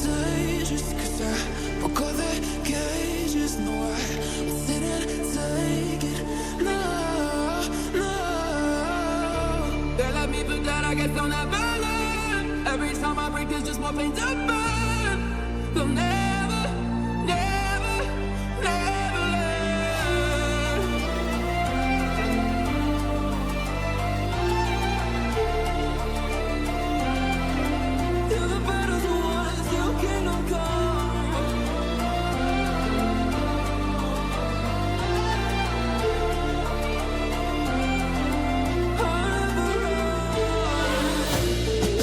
Cause I broke all the cages No, I didn't take it No, no They me I. Every time I break, there's just more pain to burn. They'll never,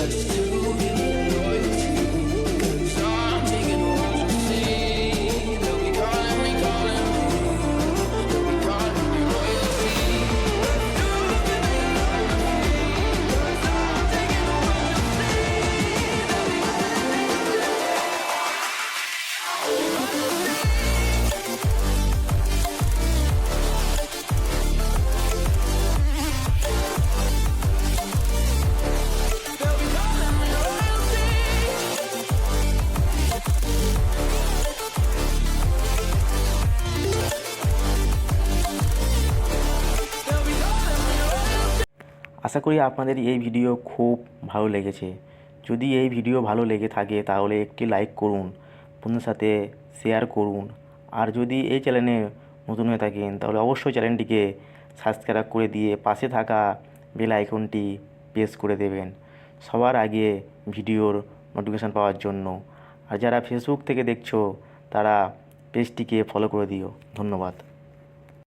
Let's আশা করি আপনাদের এই video খুব ভালো লেগেছে। যদি এই video ভালো লেগে থাকে, তাহলে একটি লাইক করুন, বন্ধুদের সাথে শেয়ার করুন। আর যদি এই চ্যানেলে নতুন হয়ে থাকেন, তাহলে অবশ্যই চ্যানেলটিকে সাবস্ক্রাইব করে দিয়ে পাশে থাকা বেল আইকনটি প্রেস করে দেবেন, সবার আগে ভিডিওর নোটিফিকেশান পাওয়ার জন্য। আর যারা ফেসবুক থেকে দেখছ, তারা পেজটিকে ফলো করে দিও। ধন্যবাদ।